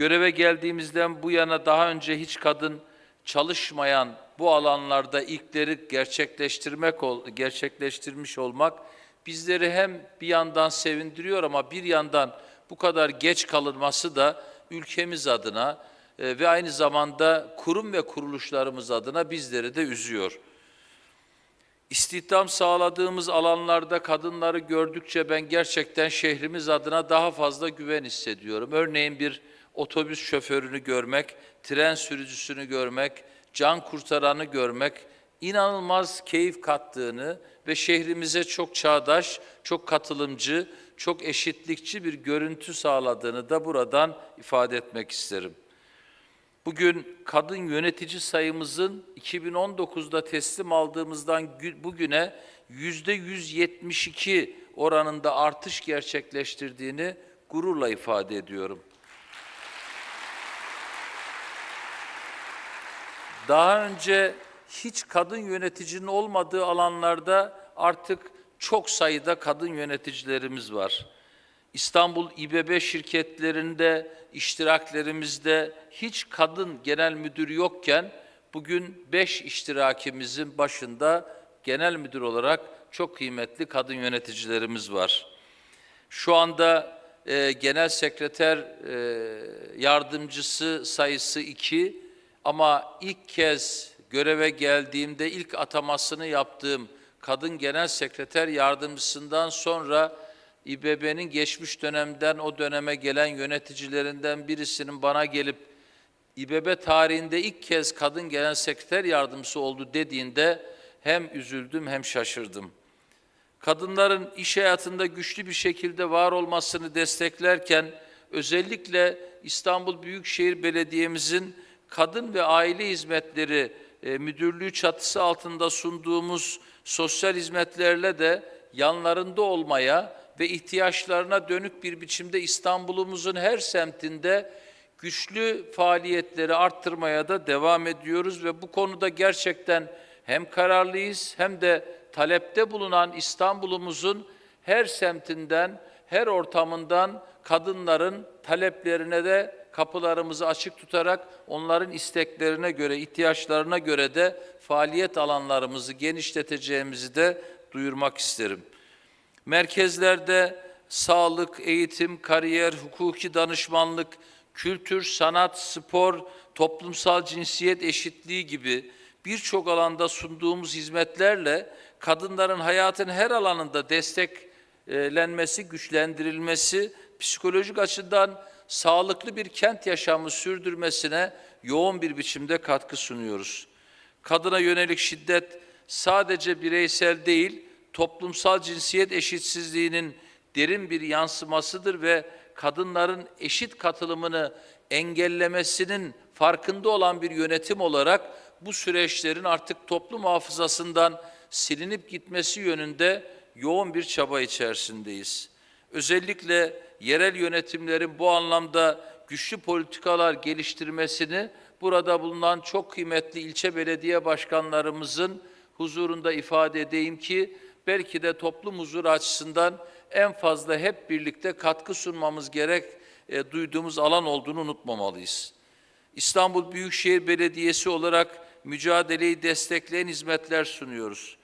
Göreve geldiğimizden bu yana daha önce hiç kadın çalışmayan bu alanlarda ilkleri gerçekleştirmek gerçekleştirmiş olmak bizleri hem bir yandan sevindiriyor ama bir yandan bu kadar geç kalınması da ülkemiz adına e, ve aynı zamanda kurum ve kuruluşlarımız adına bizleri de üzüyor. İstihdam sağladığımız alanlarda kadınları gördükçe ben gerçekten şehrimiz adına daha fazla güven hissediyorum. Örneğin bir otobüs şoförünü görmek, tren sürücüsünü görmek, can kurtaranı görmek inanılmaz keyif kattığını ve şehrimize çok çağdaş, çok katılımcı, çok eşitlikçi bir görüntü sağladığını da buradan ifade etmek isterim. Bugün kadın yönetici sayımızın 2019'da teslim aldığımızdan gü- bugüne yüzde 172 oranında artış gerçekleştirdiğini gururla ifade ediyorum. Daha önce hiç kadın yöneticinin olmadığı alanlarda artık çok sayıda kadın yöneticilerimiz var. İstanbul İBB şirketlerinde, iştiraklerimizde hiç kadın genel müdür yokken bugün beş iştirakimizin başında genel müdür olarak çok kıymetli kadın yöneticilerimiz var. Şu anda e, genel sekreter e, yardımcısı sayısı iki ama ilk kez göreve geldiğimde ilk atamasını yaptığım kadın genel sekreter yardımcısından sonra İBB'nin geçmiş dönemden o döneme gelen yöneticilerinden birisinin bana gelip İBB tarihinde ilk kez kadın genel sekreter yardımcısı oldu dediğinde hem üzüldüm hem şaşırdım. Kadınların iş hayatında güçlü bir şekilde var olmasını desteklerken özellikle İstanbul Büyükşehir Belediye'mizin kadın ve aile hizmetleri e, müdürlüğü çatısı altında sunduğumuz sosyal hizmetlerle de yanlarında olmaya ve ihtiyaçlarına dönük bir biçimde İstanbul'umuzun her semtinde güçlü faaliyetleri arttırmaya da devam ediyoruz ve bu konuda gerçekten hem kararlıyız hem de talepte bulunan İstanbul'umuzun her semtinden, her ortamından kadınların taleplerine de kapılarımızı açık tutarak onların isteklerine göre, ihtiyaçlarına göre de faaliyet alanlarımızı genişleteceğimizi de duyurmak isterim. Merkezlerde sağlık, eğitim, kariyer, hukuki danışmanlık, kültür, sanat, spor, toplumsal cinsiyet eşitliği gibi birçok alanda sunduğumuz hizmetlerle kadınların hayatın her alanında desteklenmesi, güçlendirilmesi, psikolojik açıdan sağlıklı bir kent yaşamı sürdürmesine yoğun bir biçimde katkı sunuyoruz. Kadına yönelik şiddet sadece bireysel değil, toplumsal cinsiyet eşitsizliğinin derin bir yansımasıdır ve kadınların eşit katılımını engellemesinin farkında olan bir yönetim olarak bu süreçlerin artık toplum hafızasından silinip gitmesi yönünde yoğun bir çaba içerisindeyiz. Özellikle yerel yönetimlerin bu anlamda güçlü politikalar geliştirmesini burada bulunan çok kıymetli ilçe belediye başkanlarımızın huzurunda ifade edeyim ki belki de toplum huzuru açısından en fazla hep birlikte katkı sunmamız gerek e, duyduğumuz alan olduğunu unutmamalıyız. İstanbul Büyükşehir Belediyesi olarak mücadeleyi destekleyen hizmetler sunuyoruz.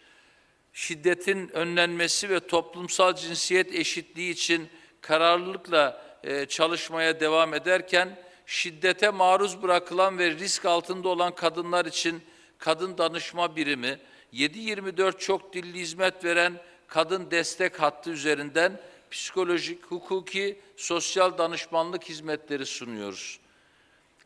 Şiddetin önlenmesi ve toplumsal cinsiyet eşitliği için kararlılıkla e, çalışmaya devam ederken şiddete maruz bırakılan ve risk altında olan kadınlar için kadın danışma birimi, 7-24 çok dilli hizmet veren kadın destek hattı üzerinden psikolojik, hukuki, sosyal danışmanlık hizmetleri sunuyoruz.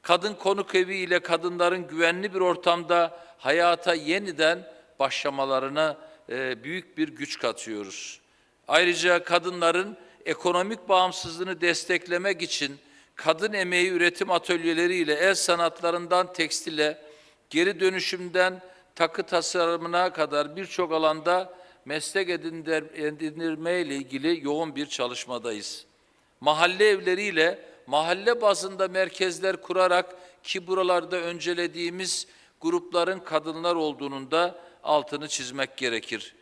Kadın konuk evi ile kadınların güvenli bir ortamda hayata yeniden başlamalarına e, büyük bir güç katıyoruz. Ayrıca kadınların ekonomik bağımsızlığını desteklemek için kadın emeği üretim atölyeleri ile el sanatlarından tekstile, geri dönüşümden takı tasarımına kadar birçok alanda meslek edindir- edindirme ile ilgili yoğun bir çalışmadayız. Mahalle evleriyle mahalle bazında merkezler kurarak ki buralarda öncelediğimiz grupların kadınlar olduğunun da altını çizmek gerekir.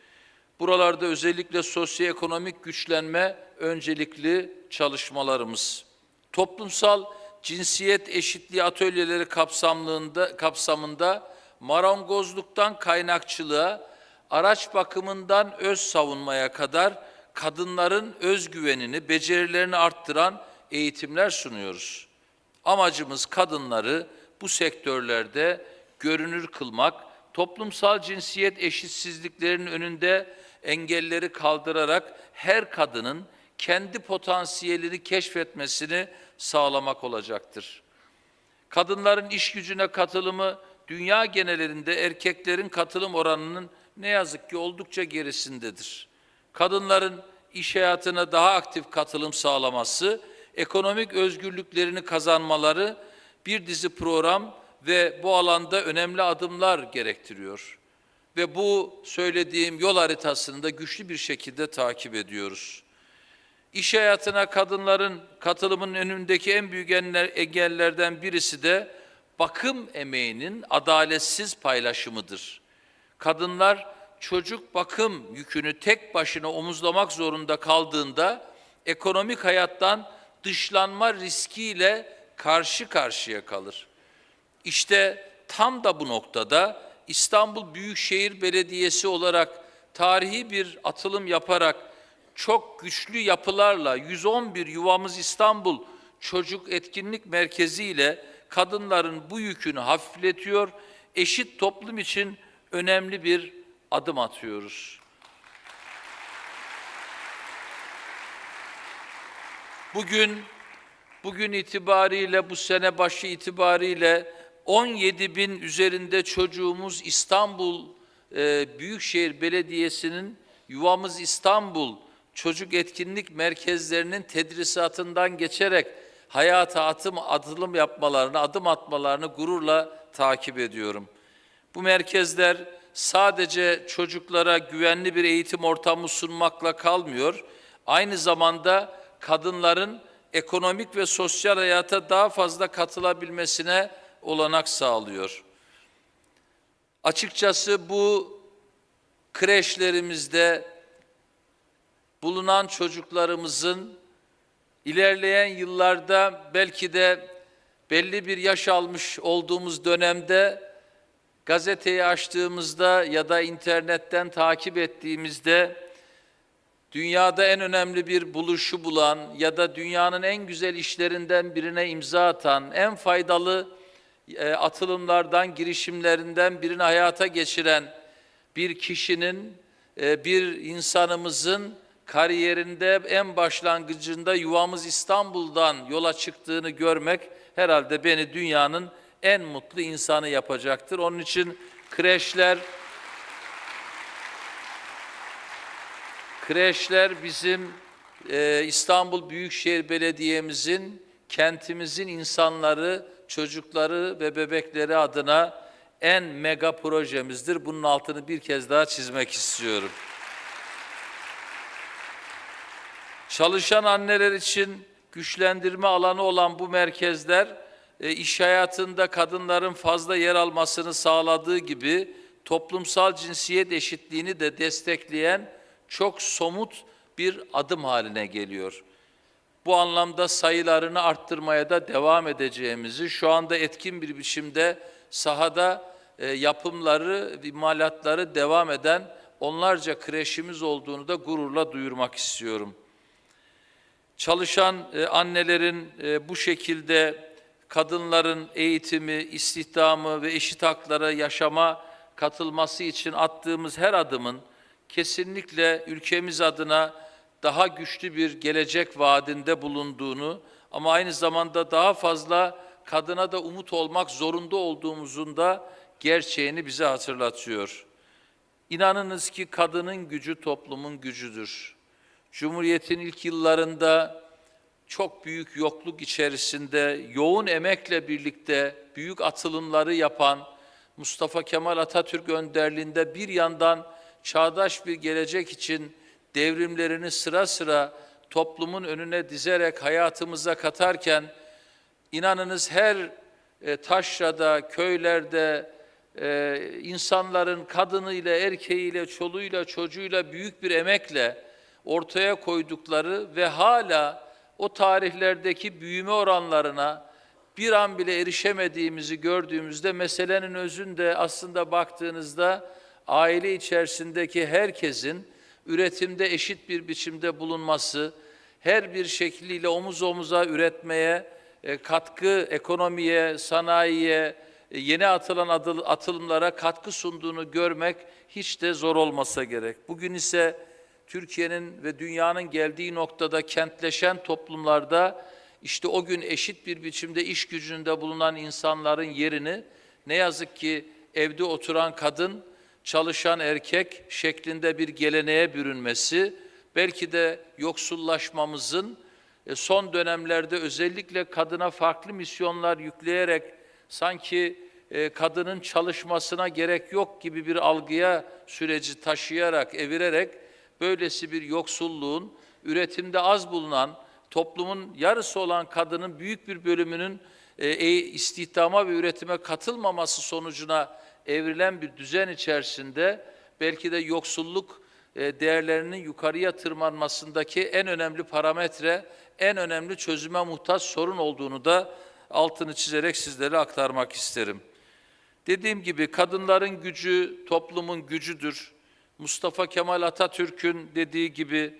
Buralarda özellikle sosyoekonomik güçlenme öncelikli çalışmalarımız. Toplumsal cinsiyet eşitliği atölyeleri kapsamlığında kapsamında marangozluktan kaynakçılığa, araç bakımından öz savunmaya kadar kadınların özgüvenini, becerilerini arttıran eğitimler sunuyoruz. Amacımız kadınları bu sektörlerde görünür kılmak, toplumsal cinsiyet eşitsizliklerinin önünde engelleri kaldırarak her kadının kendi potansiyelini keşfetmesini sağlamak olacaktır. Kadınların iş gücüne katılımı dünya genelinde erkeklerin katılım oranının ne yazık ki oldukça gerisindedir. Kadınların iş hayatına daha aktif katılım sağlaması, ekonomik özgürlüklerini kazanmaları bir dizi program ve bu alanda önemli adımlar gerektiriyor. Ve bu söylediğim yol haritasını da güçlü bir şekilde takip ediyoruz. İş hayatına kadınların katılımının önündeki en büyük engeller- engellerden birisi de bakım emeğinin adaletsiz paylaşımıdır. Kadınlar çocuk bakım yükünü tek başına omuzlamak zorunda kaldığında ekonomik hayattan dışlanma riskiyle karşı karşıya kalır. İşte tam da bu noktada İstanbul Büyükşehir Belediyesi olarak tarihi bir atılım yaparak çok güçlü yapılarla 111 Yuvamız İstanbul Çocuk Etkinlik Merkezi ile kadınların bu yükünü hafifletiyor, eşit toplum için önemli bir adım atıyoruz. Bugün bugün itibariyle bu sene başı itibariyle 17 bin üzerinde çocuğumuz İstanbul e, Büyükşehir Belediyesi'nin Yuvamız İstanbul Çocuk Etkinlik Merkezlerinin tedrisatından geçerek hayata atım atılım yapmalarını, adım atmalarını gururla takip ediyorum. Bu merkezler sadece çocuklara güvenli bir eğitim ortamı sunmakla kalmıyor, aynı zamanda kadınların ekonomik ve sosyal hayata daha fazla katılabilmesine olanak sağlıyor. Açıkçası bu kreşlerimizde bulunan çocuklarımızın ilerleyen yıllarda belki de belli bir yaş almış olduğumuz dönemde gazeteyi açtığımızda ya da internetten takip ettiğimizde dünyada en önemli bir buluşu bulan ya da dünyanın en güzel işlerinden birine imza atan, en faydalı e, atılımlardan, girişimlerinden birini hayata geçiren bir kişinin, e, bir insanımızın kariyerinde en başlangıcında yuvamız İstanbul'dan yola çıktığını görmek herhalde beni dünyanın en mutlu insanı yapacaktır. Onun için kreşler, kreşler bizim e, İstanbul Büyükşehir Belediye'mizin, kentimizin insanları, çocukları ve bebekleri adına en mega projemizdir. Bunun altını bir kez daha çizmek istiyorum. Çalışan anneler için güçlendirme alanı olan bu merkezler e, iş hayatında kadınların fazla yer almasını sağladığı gibi toplumsal cinsiyet eşitliğini de destekleyen çok somut bir adım haline geliyor. Bu anlamda sayılarını arttırmaya da devam edeceğimizi, şu anda etkin bir biçimde sahada e, yapımları, imalatları devam eden onlarca kreşimiz olduğunu da gururla duyurmak istiyorum. Çalışan e, annelerin e, bu şekilde kadınların eğitimi, istihdamı ve eşit haklara yaşama katılması için attığımız her adımın kesinlikle ülkemiz adına daha güçlü bir gelecek vaadinde bulunduğunu ama aynı zamanda daha fazla kadına da umut olmak zorunda olduğumuzun da gerçeğini bize hatırlatıyor. İnanınız ki kadının gücü toplumun gücüdür. Cumhuriyet'in ilk yıllarında çok büyük yokluk içerisinde yoğun emekle birlikte büyük atılımları yapan Mustafa Kemal Atatürk önderliğinde bir yandan çağdaş bir gelecek için devrimlerini sıra sıra toplumun önüne dizerek hayatımıza katarken inanınız her e, taşrada, köylerde e, insanların kadınıyla, erkeğiyle, çoluğuyla, çocuğuyla büyük bir emekle ortaya koydukları ve hala o tarihlerdeki büyüme oranlarına bir an bile erişemediğimizi gördüğümüzde meselenin özünde aslında baktığınızda aile içerisindeki herkesin üretimde eşit bir biçimde bulunması, her bir şekliyle omuz omuza üretmeye, e, katkı ekonomiye, sanayiye, e, yeni atılan atılımlara katkı sunduğunu görmek hiç de zor olmasa gerek. Bugün ise Türkiye'nin ve dünyanın geldiği noktada kentleşen toplumlarda işte o gün eşit bir biçimde iş gücünde bulunan insanların yerini ne yazık ki evde oturan kadın, çalışan erkek şeklinde bir geleneğe bürünmesi, belki de yoksullaşmamızın e, son dönemlerde özellikle kadına farklı misyonlar yükleyerek sanki e, kadının çalışmasına gerek yok gibi bir algıya süreci taşıyarak, evirerek böylesi bir yoksulluğun üretimde az bulunan toplumun yarısı olan kadının büyük bir bölümünün e, istihdama ve üretime katılmaması sonucuna evrilen bir düzen içerisinde belki de yoksulluk e, değerlerinin yukarıya tırmanmasındaki en önemli parametre, en önemli çözüme muhtaç sorun olduğunu da altını çizerek sizlere aktarmak isterim. Dediğim gibi kadınların gücü toplumun gücüdür. Mustafa Kemal Atatürk'ün dediği gibi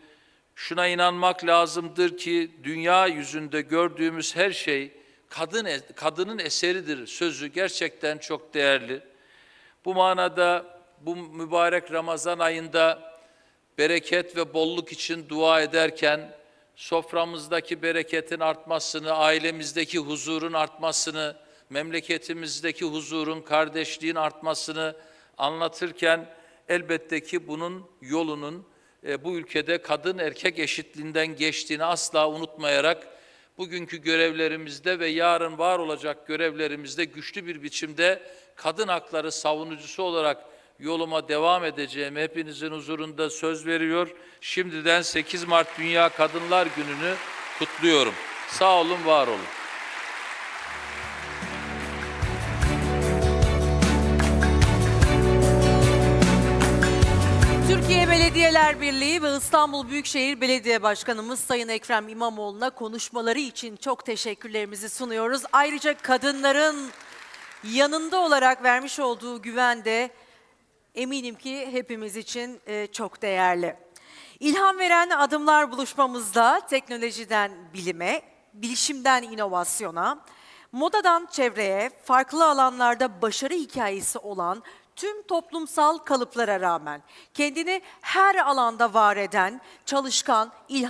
şuna inanmak lazımdır ki dünya yüzünde gördüğümüz her şey kadın kadının eseridir sözü gerçekten çok değerli. Bu manada bu mübarek Ramazan ayında bereket ve bolluk için dua ederken soframızdaki bereketin artmasını, ailemizdeki huzurun artmasını, memleketimizdeki huzurun, kardeşliğin artmasını anlatırken elbette ki bunun yolunun e, bu ülkede kadın erkek eşitliğinden geçtiğini asla unutmayarak bugünkü görevlerimizde ve yarın var olacak görevlerimizde güçlü bir biçimde kadın hakları savunucusu olarak yoluma devam edeceğimi hepinizin huzurunda söz veriyor. Şimdiden 8 Mart Dünya Kadınlar Günü'nü kutluyorum. Sağ olun, var olun. Türkiye Belediyeler Birliği ve İstanbul Büyükşehir Belediye Başkanımız Sayın Ekrem İmamoğlu'na konuşmaları için çok teşekkürlerimizi sunuyoruz. Ayrıca kadınların yanında olarak vermiş olduğu güven de eminim ki hepimiz için e, çok değerli. İlham veren adımlar buluşmamızda teknolojiden bilime, bilişimden inovasyona, modadan çevreye, farklı alanlarda başarı hikayesi olan tüm toplumsal kalıplara rağmen kendini her alanda var eden, çalışkan, ilham